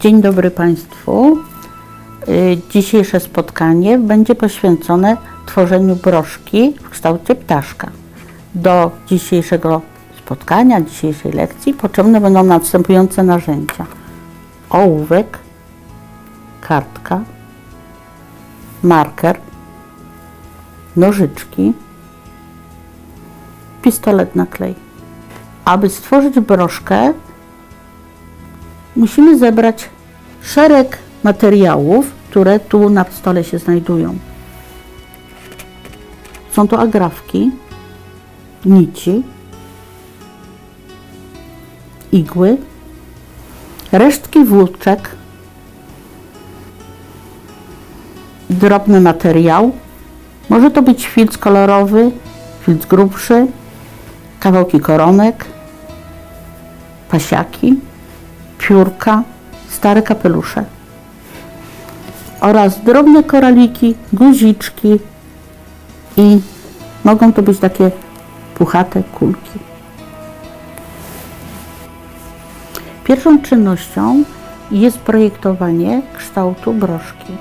Dzień dobry Państwu. Y, Dzisiejsze spotkanie będzie poświęcone tworzeniu broszki w kształcie ptaszka. Do dzisiejszego spotkania, dzisiejszej lekcji potrzebne będą następujące narzędzia: ołówek, kartka, marker, nożyczki, pistolet na klej. Aby stworzyć broszkę, musimy zebrać szereg materiałów, które tu na stole się znajdują. Są to agrafki, nici, igły, resztki włóczek, drobny materiał. Może to być filc kolorowy, filc grubszy, kawałki koronek, pasiaki piórka, stare kapelusze oraz drobne koraliki, guziczki i mogą to być takie puchate kulki. Pierwszą czynnością jest projektowanie kształtu broszki.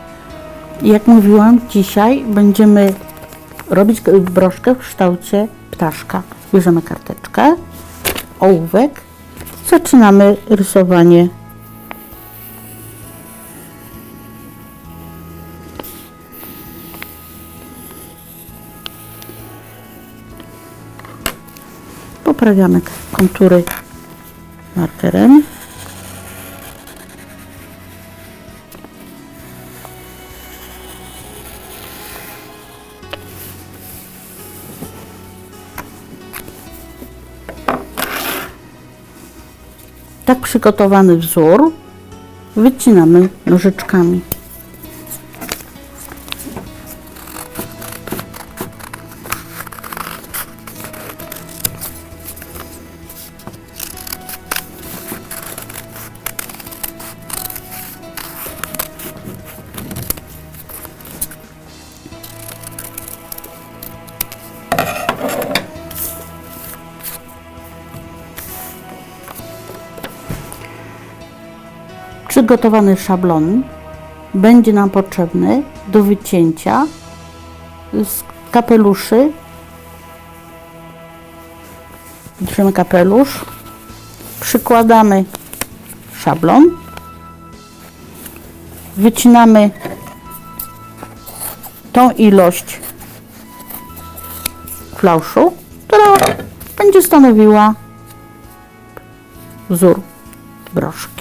Jak mówiłam, dzisiaj będziemy robić broszkę w kształcie ptaszka. Bierzemy karteczkę, ołówek zaczynamy rysowanie. Poprawiamy kontury markerem. Tak przygotowany wzór wycinamy nożyczkami. Przygotowany szablon będzie nam potrzebny do wycięcia z kapeluszy. Bierzemy kapelusz, przykładamy szablon, wycinamy tą ilość flauszu, która będzie stanowiła wzór broszki.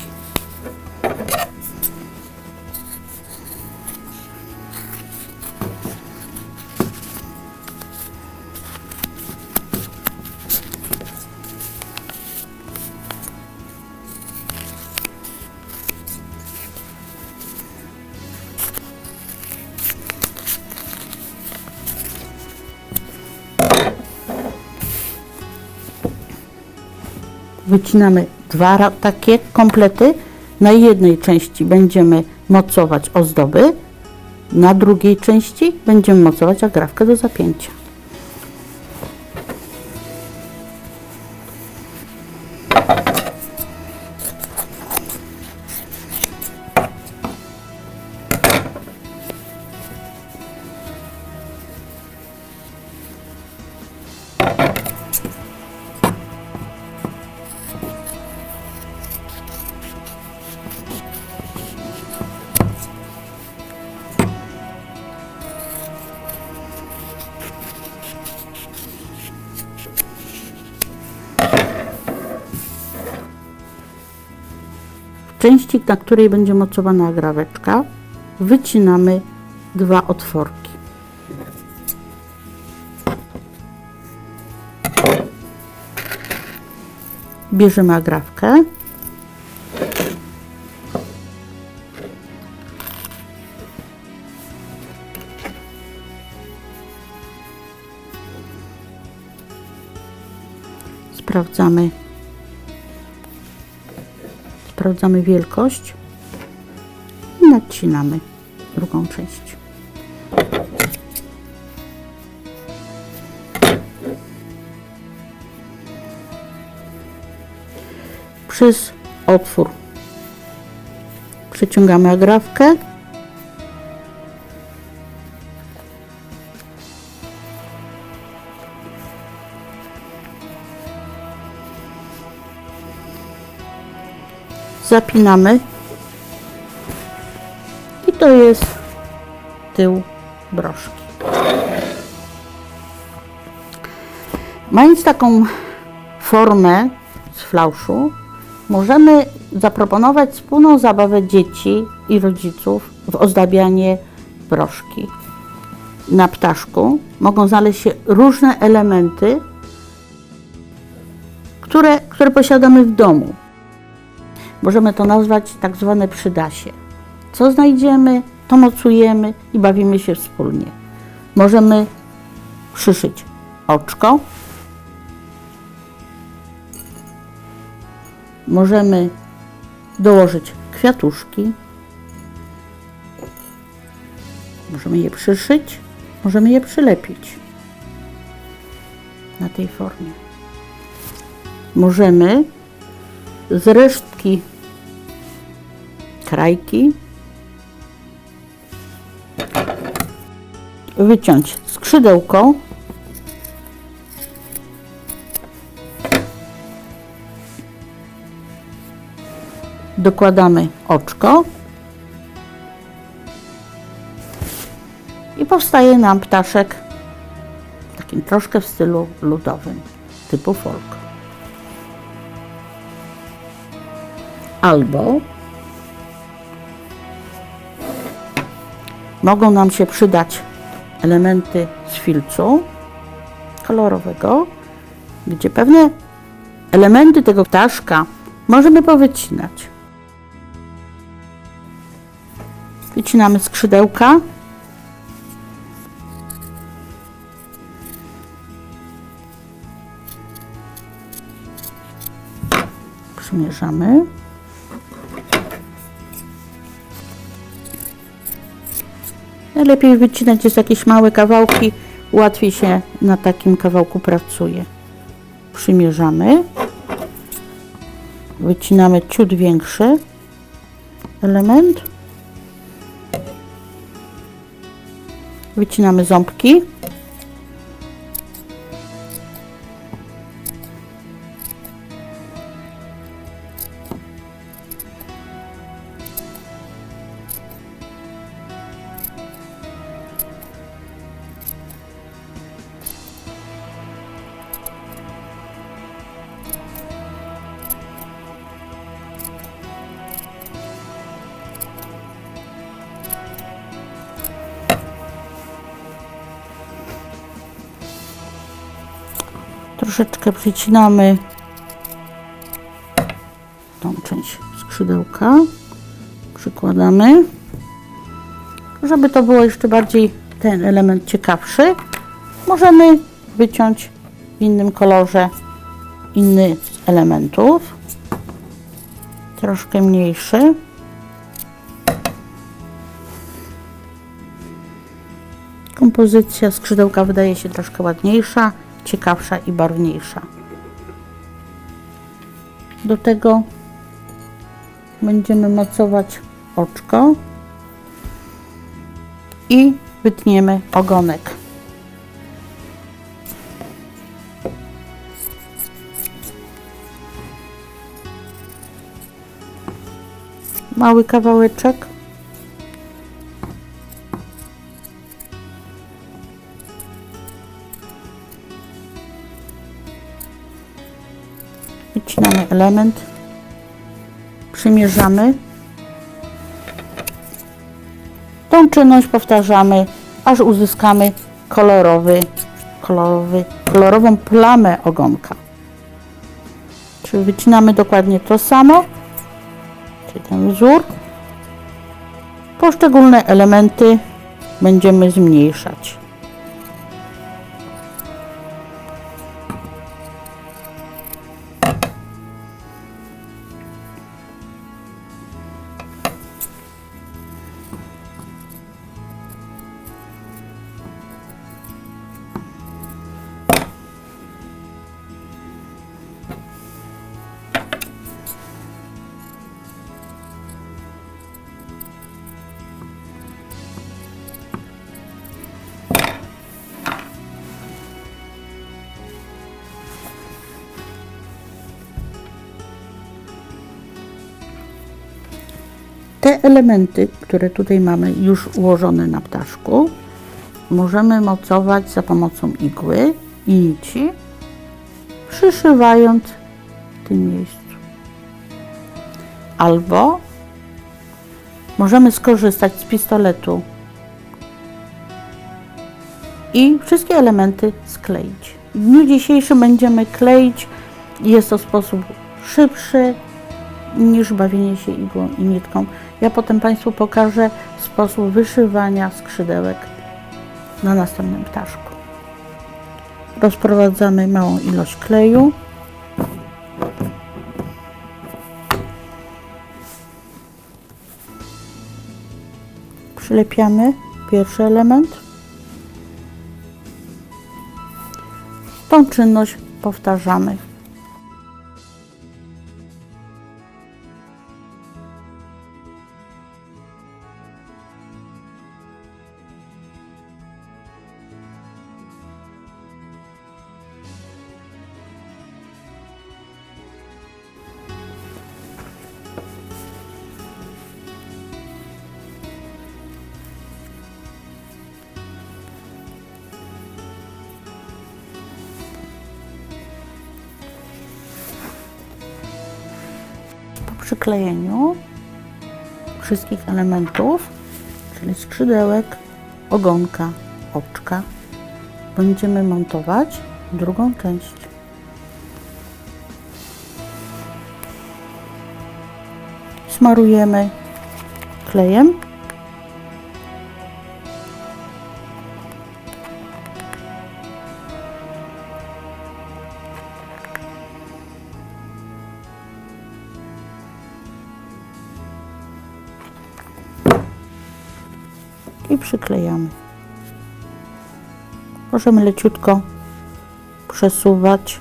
Wycinamy dwa takie komplety. Na jednej części będziemy mocować ozdoby, na drugiej części będziemy mocować agrafkę do zapięcia. Części, na której będzie mocowana agraweczka, wycinamy dwa otworki. Bierzemy agrawkę. Sprawdzamy. Sprawdzamy wielkość i nacinamy drugą część. Przez otwór przeciągamy agrafkę. Zapinamy. I to jest tył broszki. Mając taką formę z flauszu, możemy zaproponować wspólną zabawę dzieci i rodziców w ozdabianie broszki. Na ptaszku mogą znaleźć się różne elementy, które, które posiadamy w domu. Możemy to nazwać tak zwane przydasie. Co znajdziemy, to mocujemy i bawimy się wspólnie. Możemy przyszyć oczko, możemy dołożyć kwiatuszki, możemy je przyszyć, możemy je przylepić na tej formie. Możemy z resztki krajki. Wyciąć skrzydełko. Dokładamy oczko. I powstaje nam ptaszek. Takim troszkę w stylu ludowym typu folk. Albo mogą nam się przydać elementy z filcu kolorowego, gdzie pewne elementy tego ptaszka możemy powycinać. Wycinamy skrzydełka. Przymierzamy. Najlepiej wycinać jest jakieś małe kawałki, łatwiej się na takim kawałku pracuje. Przymierzamy. Wycinamy ciut większy element. Wycinamy ząbki. Troszeczkę przycinamy tą część skrzydełka. Przykładamy, żeby to było jeszcze bardziej ten element ciekawszy. Możemy wyciąć w innym kolorze inny z elementów. Troszkę mniejszy. Kompozycja skrzydełka wydaje się troszkę ładniejsza, ciekawsza i barwniejsza. Do tego będziemy mocować oczko i wytniemy ogonek. Mały kawałeczek. Wycinamy element, przymierzamy. Tą czynność powtarzamy, aż uzyskamy kolorowy, kolorowy, kolorową plamę ogonka. Czyli wycinamy dokładnie to samo, czyli ten wzór. Poszczególne elementy będziemy zmniejszać. Elementy, które tutaj mamy już ułożone na ptaszku, możemy mocować za pomocą igły i nici, przyszywając w tym miejscu. Albo możemy skorzystać z pistoletu i wszystkie elementy skleić. W dniu dzisiejszym będziemy kleić. Jest to sposób szybszy niż bawienie się igłą i nitką. Ja potem Państwu pokażę sposób wyszywania skrzydełek na następnym ptaszku. Rozprowadzamy małą ilość kleju. Przylepiamy pierwszy element. Tą czynność powtarzamy. Przyklejeniu wszystkich elementów, czyli skrzydełek, ogonka, oczka, będziemy montować drugą część. Smarujemy klejem. Możemy leciutko przesuwać.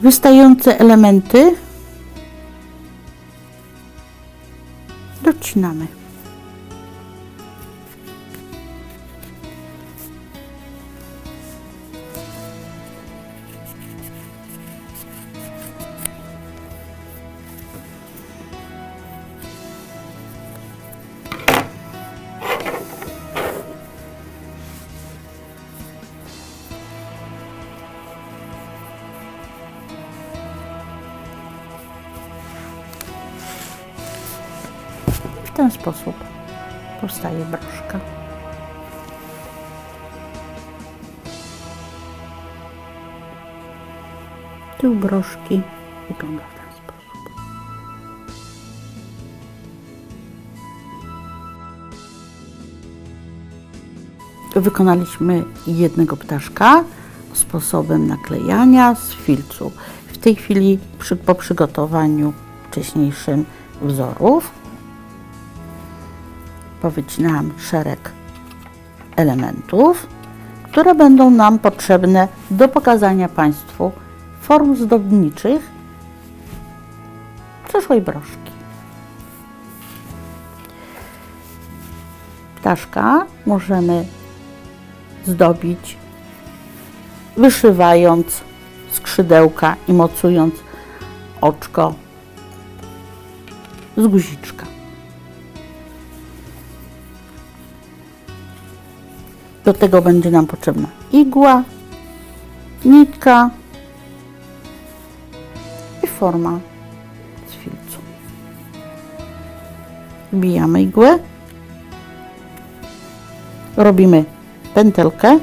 Wystające elementy docinamy. Ten sposób powstaje broszka. Tył broszki wygląda w ten sposób. Wykonaliśmy jednego ptaszka sposobem naklejania z filcu. W tej chwili przy, po przygotowaniu wcześniejszym wzorów powycinałam szereg elementów, które będą nam potrzebne do pokazania Państwu form zdobniczych przyszłej broszki. Ptaszka możemy zdobić wyszywając skrzydełka i mocując oczko z guziczka. Do tego będzie nam potrzebna igła, nitka i forma z filcu. Wbijamy igłę, robimy pętelkę,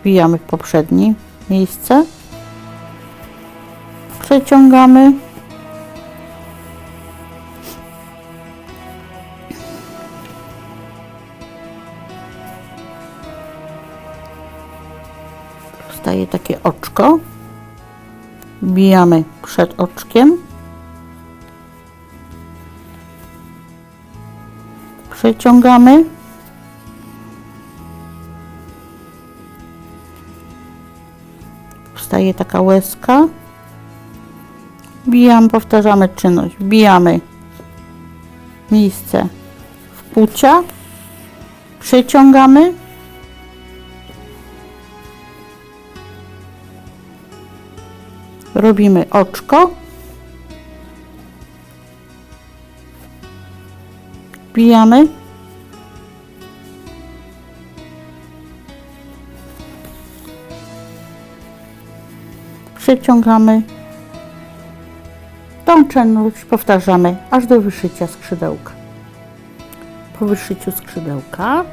wbijamy w poprzednie miejsce, przeciągamy oczko. Wbijamy przed oczkiem. Przeciągamy. Powstaje taka łezka. Wbijamy, powtarzamy czynność. Wbijamy miejsce w płcia. Przeciągamy. Robimy oczko. Wbijamy. Przeciągamy. Tą czynność powtarzamy aż do wyszycia skrzydełka. Po wyszyciu skrzydełka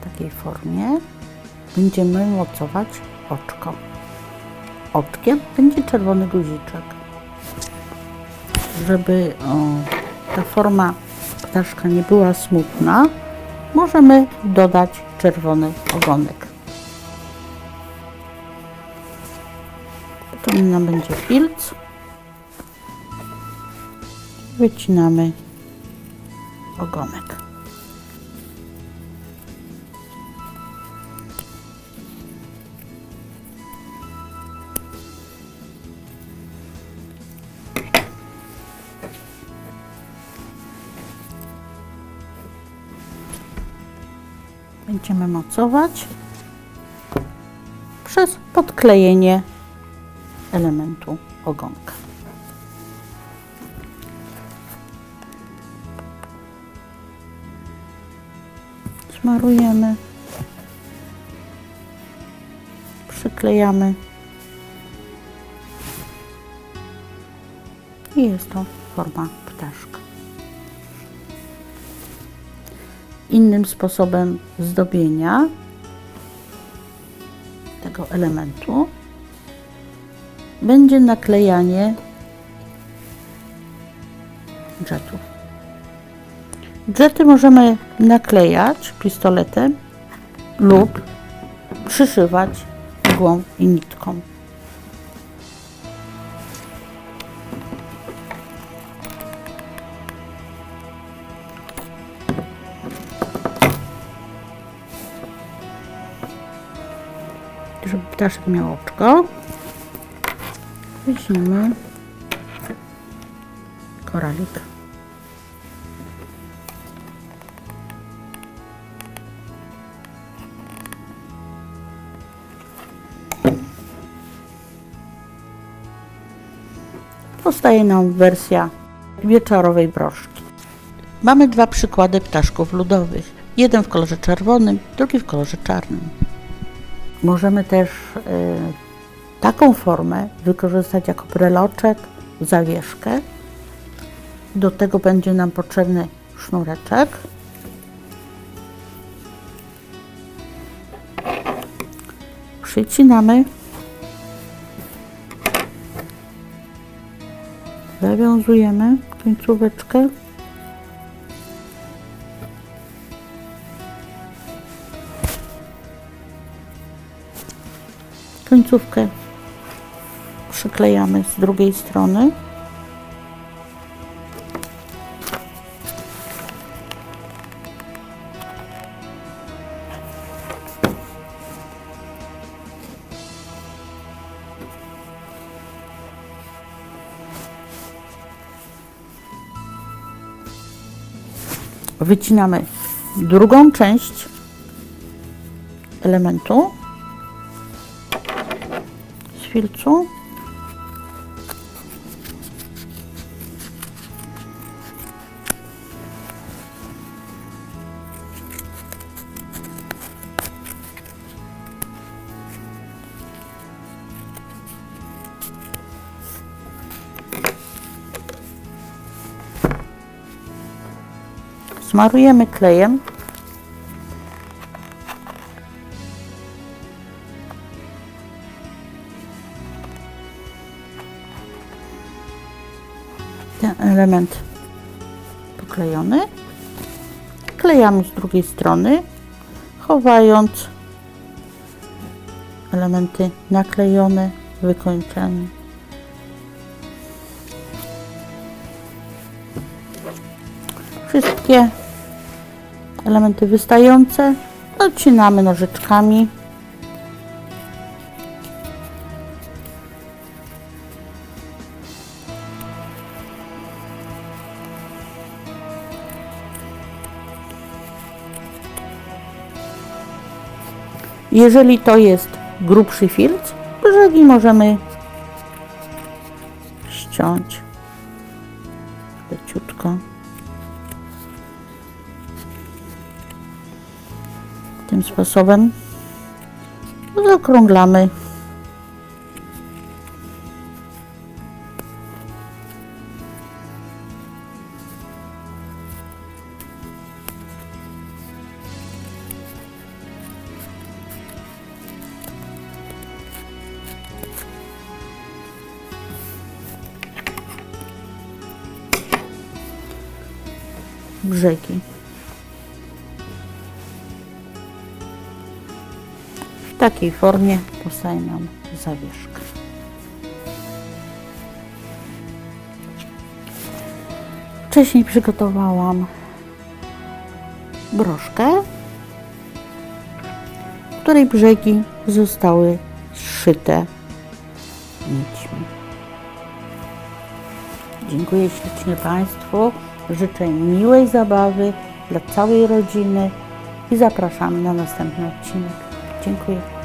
w takiej formie będziemy mocować oczko. Oczkiem będzie czerwony guziczek. Żeby o, ta forma ptaszka nie była smutna, możemy dodać czerwony ogonek. Potem nam będzie filc. Wycinamy ogonek. Będziemy mocować przez podklejenie elementu ogonka. Smarujemy, przyklejamy i jest to forma ptaszka. Innym sposobem zdobienia tego elementu będzie naklejanie jetów. Jety możemy naklejać pistoletem lub przyszywać igłą i nitką. Ptaszek miał oczko, weźmiemy koralik. Powstaje nam wersja wieczorowej broszki. Mamy dwa przykłady ptaszków ludowych. Jeden w kolorze czerwonym, drugi w kolorze czarnym. Możemy też y, taką formę wykorzystać jako breloczek, zawieszkę. Do tego będzie nam potrzebny sznureczek. Przycinamy. Zawiązujemy końcóweczkę. Końcówkę przyklejamy z drugiej strony. Wycinamy drugą część elementu filcu. Smarujemy klejem. Element poklejony. Klejamy z drugiej strony, chowając elementy naklejone, wykończone. Wszystkie elementy wystające odcinamy nożyczkami. Jeżeli to jest grubszy filc, brzegi możemy ściąć leciutko. Tym sposobem zaokrąglamy. Brzegi. W takiej formie powstaje nam zawieszka. Wcześniej przygotowałam broszkę, której brzegi zostały zszyte nićmi. Dziękuję ślicznie Państwu. Życzę miłej zabawy dla całej rodziny i zapraszamy na następny odcinek. Dziękuję.